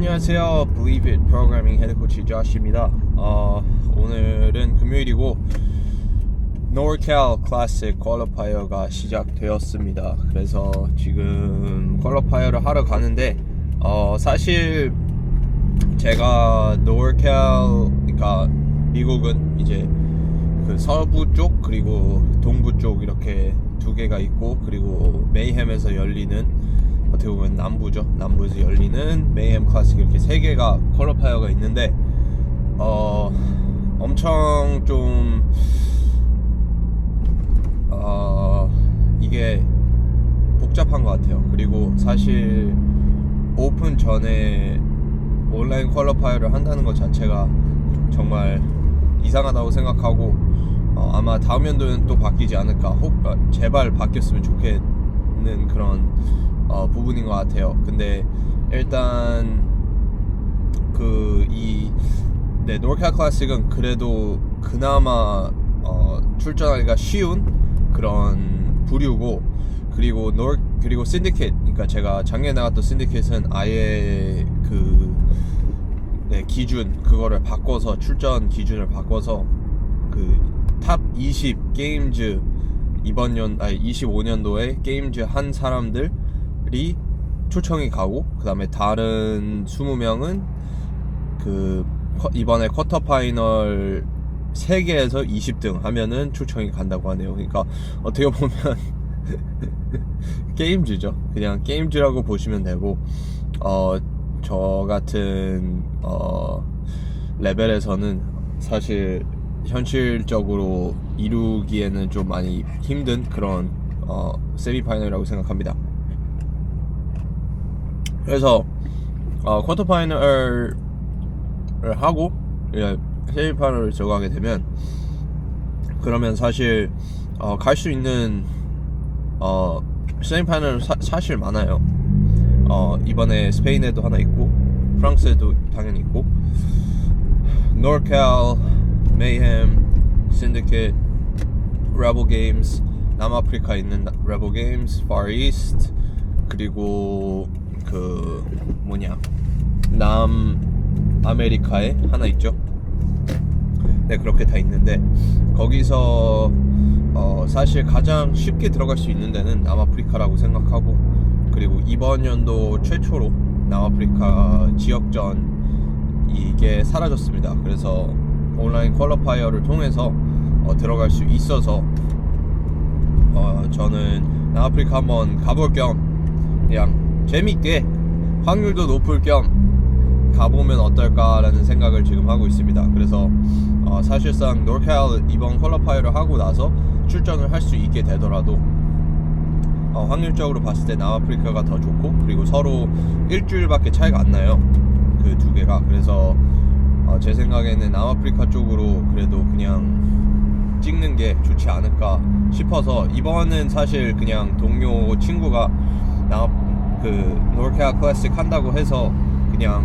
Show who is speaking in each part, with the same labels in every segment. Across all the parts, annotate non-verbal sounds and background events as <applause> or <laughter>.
Speaker 1: 안녕하세요. Believe It 프로그래밍 헤드 코치 조시입니다. 어, 오늘은 금요일이고 NorCal Classic 퀄리파이어가 시작되었습니다. 그래서 지금 퀄리파이어를 하러 가는데 어, 사실 제가 NorCal 그러니까 미국은 이제 그 서부 쪽 그리고 동부 쪽 이렇게 두 개가 있고 그리고 메이햄에서 열리는 어떻게 보면 남부죠 남부에서 열리는 메이햄 클래식 이렇게 세 개가 퀄리파이어가 있는데 어 엄청 좀 어, 이게 복잡한 것 같아요. 그리고 사실 오픈 전에 온라인 퀄리파이어를 한다는 것 자체가 정말 이상하다고 생각하고 어, 아마 다음 연도는 또 바뀌지 않을까. 혹 어, 제발 바뀌었으면 좋겠는 그런 어, 부분인 것 같아요. 근데 일단 그이 네, 노르카 클래식은 그래도 그나마 어, 출전하기가 쉬운 그런 부류고 그리고 노 그리고 신디케이트 그러니까 제가 작년에 나갔던 신디케이트는 아예 그 네, 기준 그거를 바꿔서 출전 기준을 바꿔서 그 탑 20 게임즈 이번 년 아니 25년도에 게임즈 한 사람들 이 초청이 가고 그다음에 다른 20명은 그 쿼- 이번에 쿼터 파이널 3개에서 20등 하면은 초청이 간다고 하네요. 그러니까 어떻게 보면 <laughs> 게임즈죠. 그냥 게임즈라고 보시면 되고 어 저 같은 어 레벨에서는 사실 현실적으로 이루기에는 좀 많이 힘든 그런 어 세미파이널이라고 생각합니다. 그래서 어 쿼터 파이널 을 하고 예, 세미파이널을 들어가게 되면 그러면 사실 어, 갈 수 있는 어, 세미파이널 사, 사실 많아요. 어, 이번에 스페인에도 하나 있고 프랑스에도 당연히 있고 노르칼, 메이햄, 신디케이트, 레벨 게임스, 남아프리카 있는 레벨 게임스, East 그리고 그 뭐냐 남 아메리카에 하나 있죠. 네 그렇게 다 있는데 거기서 어, 사실 가장 쉽게 들어갈 수 있는 데는 남아프리카라고 생각하고 그리고 이번 연도 최초로 남아프리카 지역전 이게 사라졌습니다. 그래서 온라인 퀄리파이어를 통해서 어, 들어갈 수 있어서 어, 저는 남아프리카 한번 가볼 겸 그냥 재밌게 확률도 높을 겸 가보면 어떨까라는 생각을 지금 하고 있습니다. 그래서 어, 사실상 노르칼 이번 퀄리파이어를 하고 나서 출전을 할 수 있게 되더라도 어, 확률적으로 봤을 때 남아프리카가 더 좋고 그리고 서로 일주일밖에 차이가 안 나요. 그 두 개가 그래서 어, 제 생각에는 남아프리카 쪽으로 그래도 그냥 찍는 게 좋지 않을까 싶어서 이번은 사실 그냥 동료 친구가 나 그 노르케아 클래식 한다고 해서 그냥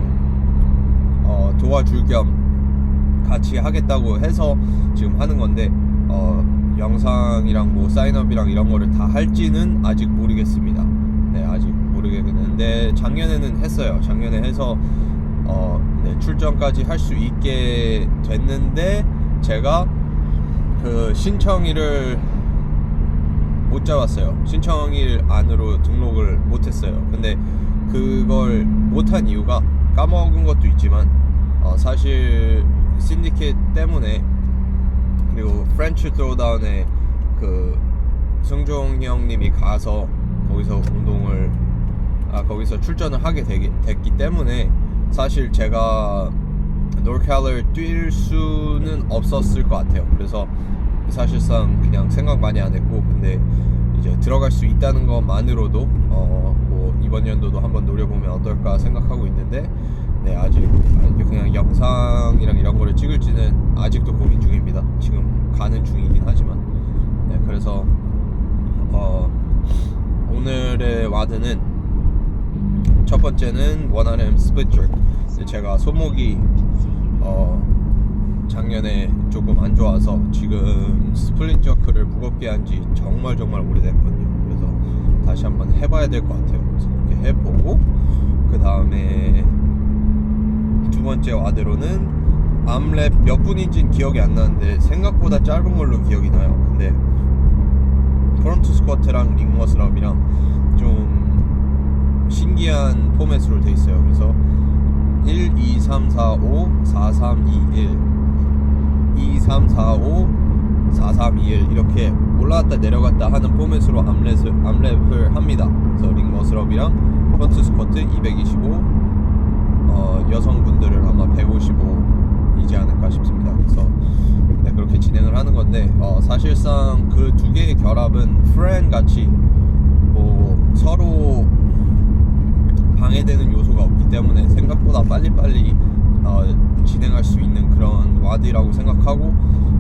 Speaker 1: 어, 도와줄 겸 같이 하겠다고 해서 지금 하는 건데 어, 영상이랑 뭐 사인업이랑 이런 거를 다 할지는 아직 모르겠습니다. 네 아직 모르겠는데 작년에는 했어요. 작년에 해서 어, 네, 출전까지 할 수 있게 됐는데 제가 그 신청일을 못 잡았어요. 신청일 안으로 등록을 못 했어요. 근데 그걸 못한 이유가 까먹은 것도 있지만 어, 사실 신디케이트 때문에 그리고 프렌치 드로다운에 그 승종 형님이 가서 거기서 운동을 아 거기서 출전을 하게 되기, 됐기 때문에 사실 제가 노르칼을 뛸 수는 없었을 것 같아요. 그래서 사실상 그냥 생각 많이 안 했고 근데 이제 들어갈 수 있다는 것만으로도 어 뭐 이번 연도도 한번 노려보면 어떨까 생각하고 있는데 네 아직 아직 그냥 영상이랑 이런 거를 찍을지는 아직도 고민 중입니다. 지금 가는 중이긴 하지만 네 그래서 어 오늘의 와드는 첫 번째는 원RM 스플릿 제가 손목이 어 작년에 조금 안 좋아서 지금 스플릿 저크를 무겁게 한 지 정말 정말 오래됐거든요. 그래서 다시 한번 해봐야 될 것 같아요. 그래서 그렇게 해보고 그 다음에 번째 와드로는 암랩 몇 분인지는 기억이 안 나는데 생각보다 짧은 걸로 기억이 나요. 근데 프론트 스쿼트랑 링머슬업이랑 좀 신기한 포맷으로 돼 있어요. 그래서 1, 2, 3, 4, 5, 4, 3, 2, 1 2, 3, 4, 5, 4, 3, 2, 1 이렇게 올라갔다 내려갔다 하는 포맷으로 암랩을, 암랩을 합니다. 그래서 링머슬업이랑 프론트 스쿼트 225 어, 여성분들을 아마 155이지 않을까 싶습니다. 그래서 네, 그렇게 진행을 하는 건데 어, 사실상 그 두 개의 결합은 프렌 같이 뭐 서로 방해되는 요소가 없기 때문에 생각보다 빨리빨리 와드라고 생각하고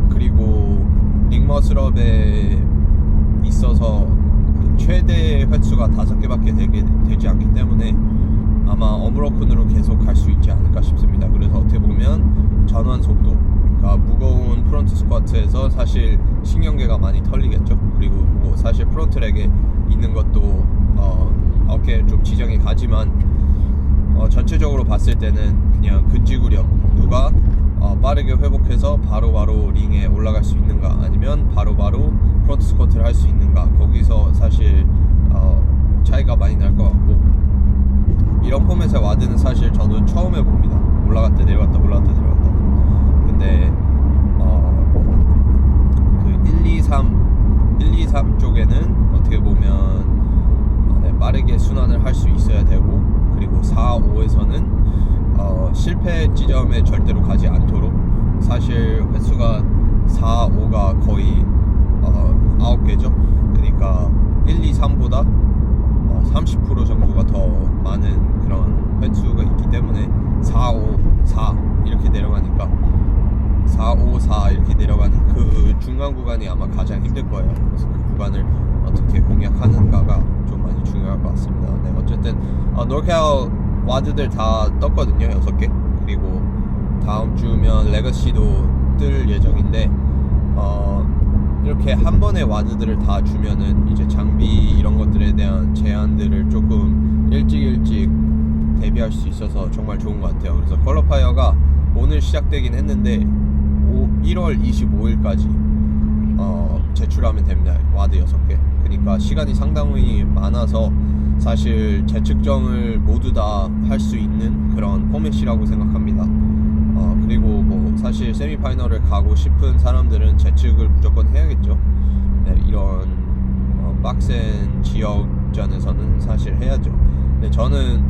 Speaker 1: 그리고 링머스럽에 있어서 최대 횟수가 다섯 개밖에 되지 않기 때문에 아마 어브로큰으로 계속 갈 수 있지 않을까 싶습니다. 그래서 어떻게 보면 전환 속도, 무거운 프론트 스쿼트에서 사실 신경계가 많이 털리겠죠. 그리고 뭐 사실 프론트렉에 있는 것도 어, 어깨에 좀 지정이 가지만 어, 전체적으로 봤을 때는 그냥 근지구력 누가 어, 빠르게 회복해서 바로 바로 링에 올라갈 수 있는가? 아니면 바로 바로 프론트 스쿼트를 할 수 있는가? 거기서 사실 어, 차이가 많이 날 것 같고. 이런 포맷의 와드는 사실 저도 처음 해봅니다. 올라갔다 내려갔다 올라갔다 내려갔다. 근데 어, 그 1, 2, 3 1, 2, 3 쪽에는 어떻게 보면 어, 네, 빠르게 순환을 할 수 있어야 되고 그리고 4, 5에서는 어, 실패 지점에 절대로 가지 않도록 사실 횟수가 4, 5가 거의 어, 9개죠 그러니까 1, 2, 3보다 어, 30% 정도가 더 많은 그런 횟수가 있기 때문에 4, 5, 4 이렇게 내려가니까 4, 5, 4 이렇게 내려가는 그 중간 구간이 아마 가장 힘들 거예요. 그래서 그 구간을 어떻게 공략하는가가 좀 많이 중요할 것 같습니다. 네, 어쨌든 어, 노르칼 와드들 다 떴거든요, 6개. 그리고 다음 주면 레거시도 뜰 예정인데 어, 이렇게 한 번에 와드들을 다 주면은 이제 장비 이런 것들에 대한 제한들을 조금 일찍 일찍 대비할 수 있어서 정말 좋은 것 같아요. 그래서 컬러파이어가 오늘 시작되긴 했는데 1월 25일까지 어, 제출하면 됩니다. 와드 6개. 그러니까 시간이 상당히 많아서 사실 재측정을 모두 다 할 수 있는 그런 포맷이라고 생각합니다. 어, 그리고 뭐 사실 세미파이널을 가고 싶은 사람들은 재측을 무조건 해야겠죠. 네, 이런 어, 빡센 지역전에서는 사실 해야죠. 근데 저는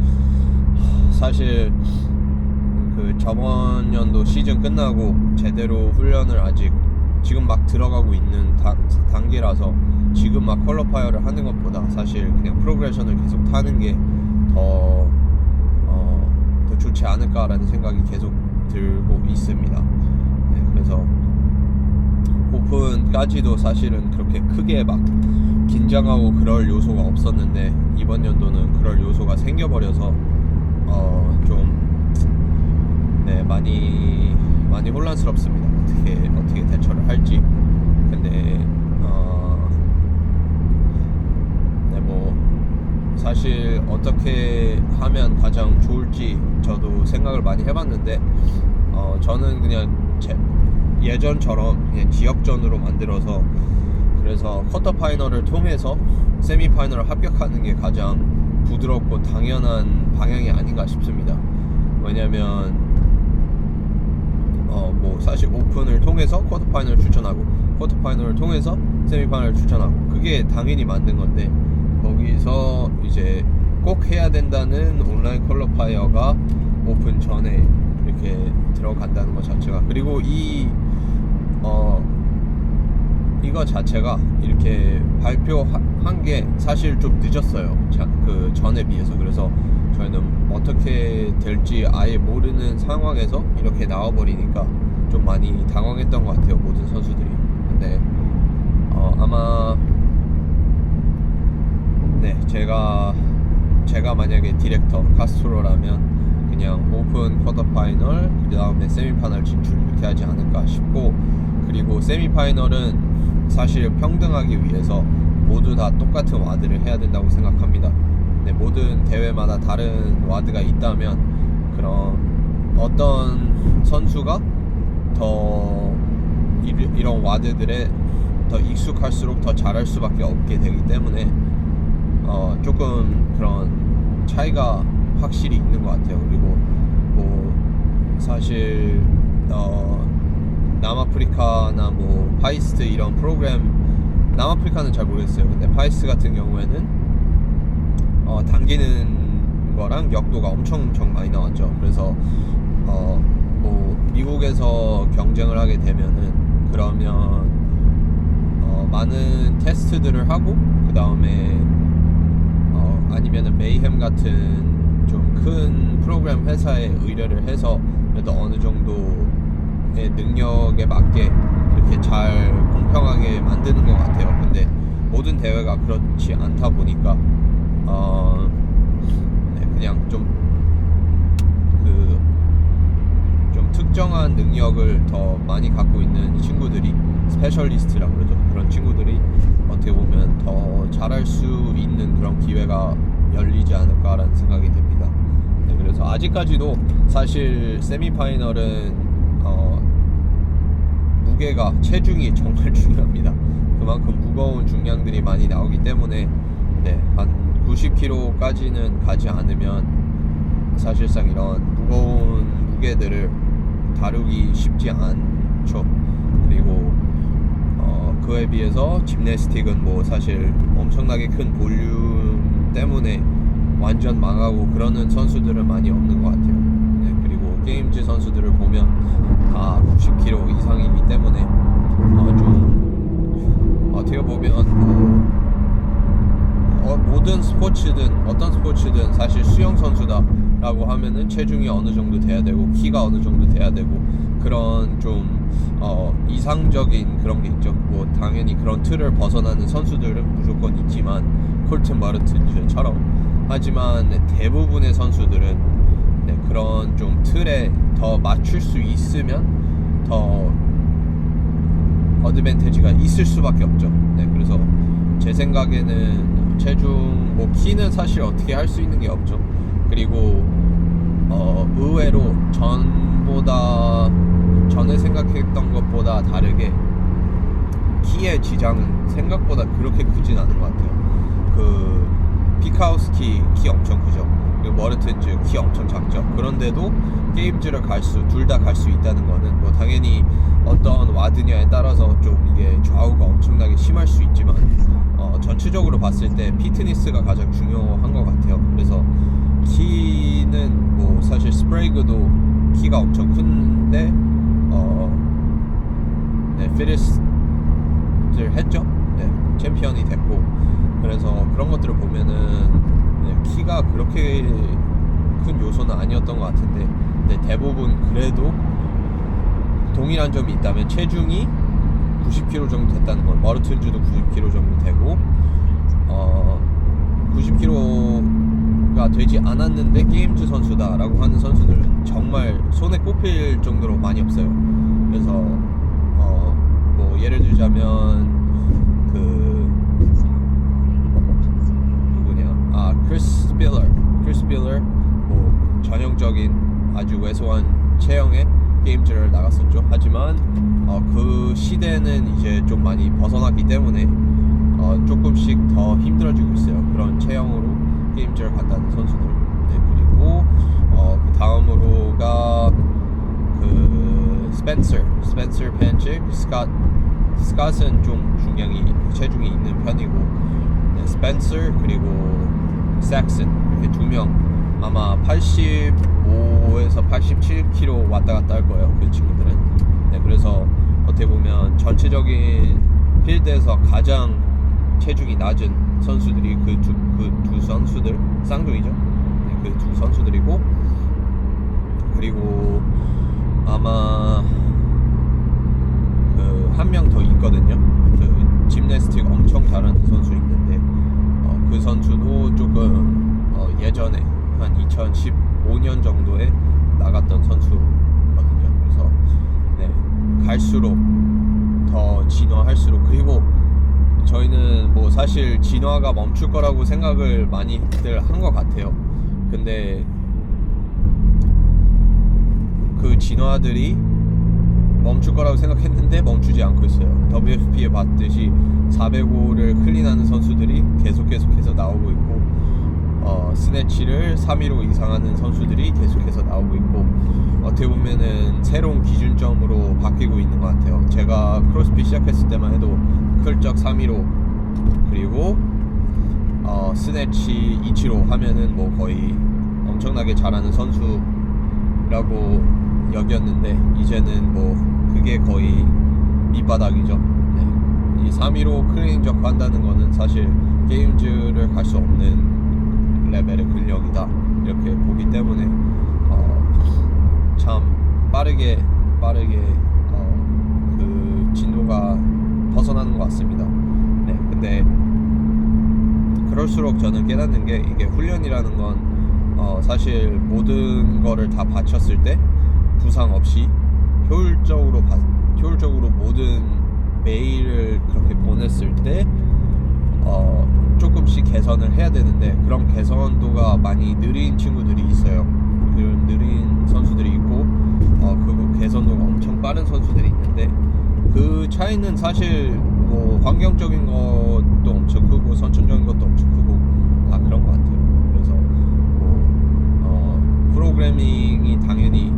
Speaker 1: 사실 그 저번 연도 시즌 끝나고 제대로 훈련을 아직 지금 막 들어가고 있는 다- 단계라서 지금 막 컬러파이어를 하는 것보다 사실 그냥 프로그레션을 계속 타는 게더 어, 더 좋지 않을까라는 생각이 계속 들고 있습니다. 네, 그래서 오픈까지도 사실은 그렇게 크게 막 긴장하고 그럴 요소가 없었는데 이번 연도는 그럴 요소가 생겨버려서 어, 좀 네, 많이 많이 혼란스럽습니다. 어떻게 어떻게 대처를 할지. 근데 어, 네, 뭐 사실 어떻게 하면 가장 좋을지 저도 생각을 많이 해봤는데 어, 저는 그냥 제, 예전처럼 그냥 지역전으로 만들어서 그래서 쿼터 파이널을 통해서 세미 파이널을 합격하는 게 가장 부드럽고 당연한 방향이 아닌가 싶습니다. 왜냐면 사실 오픈을 통해서 쿼터 파이널을 추천하고 쿼터 파이널을 통해서 세미 파이널을 추천하고 그게 당연히 맞는 건데 거기서 이제 꼭 해야 된다는 온라인 컬러파이어가 오픈 전에 이렇게 들어간다는 것 자체가 그리고 이 어, 이거 자체가 이렇게 발표한 게 사실 좀 늦었어요. 자, 그 전에 비해서 그래서 저희는 어떻게 될지 아예 모르는 상황에서 이렇게 나와버리니까 좀 많이 당황했던 것 같아요 모든 선수들이. 근데 어, 아마 네 제가 제가 만약에 디렉터 카스트로라면 그냥 오픈 쿼터 파이널 그 다음에 세미파이널 진출 이렇게 하지 않을까 싶고 그리고 세미파이널은 사실 평등하기 위해서 모두 다 똑같은 와드를 해야 된다고 생각합니다. 네, 모든 대회마다 다른 와드가 있다면 그럼 어떤 선수가 더 이- 이런 와드들에 더 익숙할수록 더 잘할 수밖에 없게 되기 때문에 어 조금 그런 차이가 확실히 있는 것 같아요. 그리고 뭐 사실 어 남아프리카나 뭐 파이스트 이런 프로그램 남아프리카는 잘 모르겠어요. 근데 파이스트 같은 경우에는 어 당기는 거랑 역도가 엄청 엄청 많이 나왔죠. 그래서 어 뭐 미국에서 경쟁을 하게 되면은 그러면 어 많은 테스트들을 하고 그 다음에 어, 아니면은 메이햄 같은 좀 큰 프로그램 회사에 의뢰를 해서 그래도 어느 정도의 능력에 맞게 이렇게 잘 공평하게 만드는 것 같아요. 근데 모든 대회가 그렇지 않다 보니까 어, 네, 그냥 좀 그, 좀 특정한 능력을 더 많이 갖고 있는 친구들이 스페셜리스트라 그러죠. 그런 친구들이 어떻게 보면 더 잘할 수 있는 그런 기회가 열리지 않을까라는 생각이 듭니다. 네, 그래서 아직까지도 사실 세미파이널은 어, 무게가 체중이 정말 <laughs> 중요합니다. 그만큼 무거운 중량들이 많이 나오기 때문에 네, 한 90kg까지는 가지 않으면 사실상 이런 무거운 무게들을 다루기 쉽지 않죠. 그리고 어, 그에 비해서 짐네스틱은 뭐 사실 엄청나게 큰 볼륨 때문에 완전 망하고 그러는 선수들은 많이 없는 것 같아요. 네, 그리고 게임즈 선수들을 보면 다 90kg 이상이기 때문에 어, 좀 어떻게 보면 뭐 어, 모든 스포츠든 어떤 스포츠든 사실 수영 선수다라고 하면은 체중이 어느 정도 돼야 되고 키가 어느 정도 돼야 되고 그런 좀 어, 이상적인 그런 게 있죠. 뭐 당연히 그런 틀을 벗어나는 선수들은 무조건 있지만 콜튼 마르틴즈처럼 하지만 네, 대부분의 선수들은 네, 그런 좀 틀에 더 맞출 수 있으면 더 어드밴티지가 있을 수밖에 없죠. 네, 그래서 제 생각에는 체중 뭐 키는 사실 어떻게 할 수 있는 게 없죠. 그리고 어, 의외로 전보다 전에 생각했던 것보다 다르게 키의 지장은 생각보다 그렇게 크진 않은 것 같아요. 그 피카우스키 키 엄청 크죠. 그리고 머르튼즈 키 엄청 작죠. 그런데도 게임즈를 갈 수, 둘 다 갈 수 있다는 거는 뭐 당연히 어떤 와드냐에 따라서 좀 이게 좌우가 엄청나게 심할 수 있지만 어, 전체적으로 봤을 때 피트니스가 가장 중요한 것 같아요. 그래서 키는 뭐 사실 스프레이그도 키가 엄청 큰데 어, 네, 피트니스를 했죠. 네, 챔피언이 됐고 그래서 그런 것들을 보면은 네, 키가 그렇게 큰 요소는 아니었던 것 같은데 네, 대부분 그래도 동일한 점이 있다면 체중이 90kg 정도 됐다는 건 머르튼즈도 90kg 정도 되고 어 90kg가 되지 않았는데 게임즈 선수다라고 하는 선수들은 정말 손에 꼽힐 정도로 많이 없어요. 그래서 어 뭐 예를 들자면 그 누구냐 아 크리스 빌러 크리스 빌러 뭐 전형적인 아주 왜소한 체형의 게임즈를 나갔었죠. 하지만 어, 그 시대는 이제 좀 많이 벗어났기 때문에 어, 조금씩 더 힘들어지고 있어요. 그런 체형으로 게임즈를 간다는 선수들. 네, 그리고 어, 그 다음으로가 그 스펜서 스펜서 펜치 스캇 스캇은 좀 중량이 체중이 있는 편이고 네, 스펜서 그리고 삭슨 이렇게 두 명 아마 85에서 87kg 왔다 갔다 할 거예요 그 친구들은. 네, 그래서 어떻게 보면 전체적인 필드에서 가장 체중이 낮은 선수들이 그 두 그 두 선수들 쌍둥이죠? 네, 그두 선수들이고 그리고 아마 그 한 명 더 있거든요. 그 짐네스틱 엄청 잘하는 선수 있는데 어, 그 선수도 조금 어, 예전에 한 2015년 정도에 나갔던 선수거든요. 그래서 네, 갈수록 더 진화할수록 그리고 저희는 뭐 사실 진화가 멈출 거라고 생각을 많이들 한 것 같아요. 근데 진화들이 멈출 거라고 생각했는데 멈추지 않고 있어요. WFP에 봤듯이 405를 클린하는 선수들이 계속 계속해서 나오고 있고 어, 스네치를 3위로 이상하는 선수들이 계속해서 나오고 있고 어떻게 보면은 새로운 기준점으로 바뀌고 있는 것 같아요. 제가 크로스핏 시작했을 때만 해도 클적 3위로 그리고 어, 스네치 2치로 하면은 뭐 거의 엄청나게 잘하는 선수라고 여겼는데 이제는 뭐 그게 거의 밑바닥이죠. 네. 이 3위로 클리닝적 한다는 거는 사실 게임즈를 갈 수 없는 레벨의 근력이다 이렇게 보기 때문에 어, 참 빠르게 빠르게 어, 그 진도가 벗어나는 것 같습니다. 네, 근데 그럴수록 저는 깨닫는 게 이게 훈련이라는 건 어, 사실 모든 거를 다 바쳤을 때 부상 없이 효율적으로 바, 효율적으로 모든 메일을 그렇게 보냈을 때 어, 조금씩 개선을 해야 되는데 그런 개선도가 많이 느린 친구들이 있어요. 그런 느린 선수들이 있고 어, 그 개선도가 엄청 빠른 선수들이 있는데 그 차이는 사실 뭐 환경적인 것도 엄청 크고 선천적인 것도 엄청 크고 다 그런 것 같아요. 그래서 뭐 어, 프로그래밍이 당연히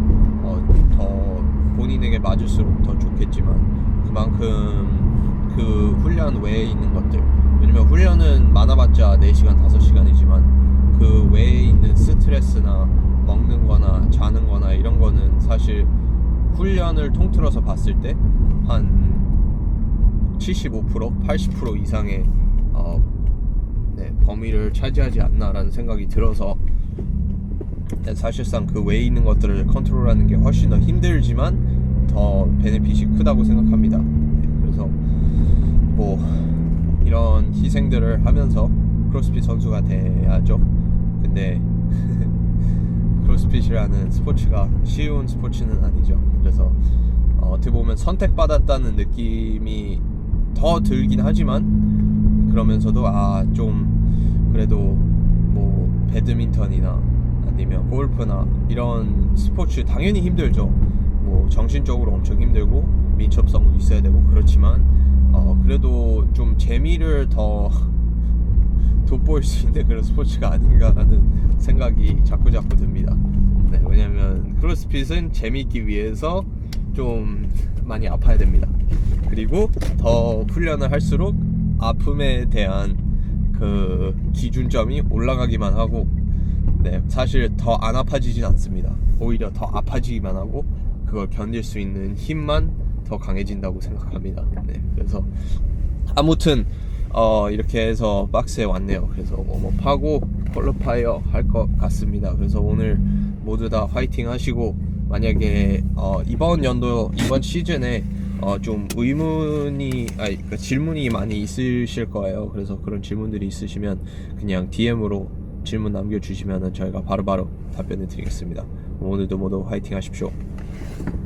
Speaker 1: 어, 더 본인에게 맞을수록 더 좋겠지만 그만큼 그 훈련 외에 있는 것들 왜냐면 훈련은 많아봤자 4시간 5시간이지만 그 외에 있는 스트레스나 먹는 거나 자는 거나 이런 거는 사실 훈련을 통틀어서 봤을 때 한 75% 80% 이상의 어, 네, 범위를 차지하지 않나라는 생각이 들어서 네, 사실상 그 외에 있는 것들을 컨트롤하는 게 훨씬 더 힘들지만 더 베네핏이 크다고 생각합니다. 네, 그래서 뭐 이런 희생들을 하면서 크로스핏 선수가 돼야죠. 근데 <laughs> 크로스핏이라는 스포츠가 쉬운 스포츠는 아니죠. 그래서 어, 어떻게 보면 선택받았다는 느낌이 더 들긴 하지만 그러면서도 아 좀 그래도 뭐 배드민턴이나 아니면 골프나 이런 스포츠 당연히 힘들죠. 뭐 정신적으로 엄청 힘들고 민첩성도 있어야 되고 그렇지만 어 그래도 좀 재미를 더 <laughs> 돋보일 수 있는 그런 스포츠가 아닌가라는 생각이 자꾸 자꾸 듭니다. 네, 왜냐면 크로스핏은 재미있기 위해서 좀 많이 아파야 됩니다. 그리고 더 훈련을 할수록 아픔에 대한 그 기준점이 올라가기만 하고 네, 사실 더 안 아파지진 않습니다. 오히려 더 아파지기만 하고 그걸 견딜 수 있는 힘만 더 강해진다고 생각합니다. 네, 그래서 아무튼 어, 이렇게 해서 박스에 왔네요. 그래서 웜업 하고 퀄러파이어 할 것 같습니다. 그래서 오늘 모두 다 화이팅 하시고 만약에 어, 이번 연도 이번 시즌에 어, 좀 의문이 아니 그러니까 질문이 많이 있으실 거예요. 그래서 그런 질문들이 있으시면 그냥 DM으로 질문 남겨주시면 저희가 바로바로 답변해 드리겠습니다. 오늘도 모두 화이팅 하십시오.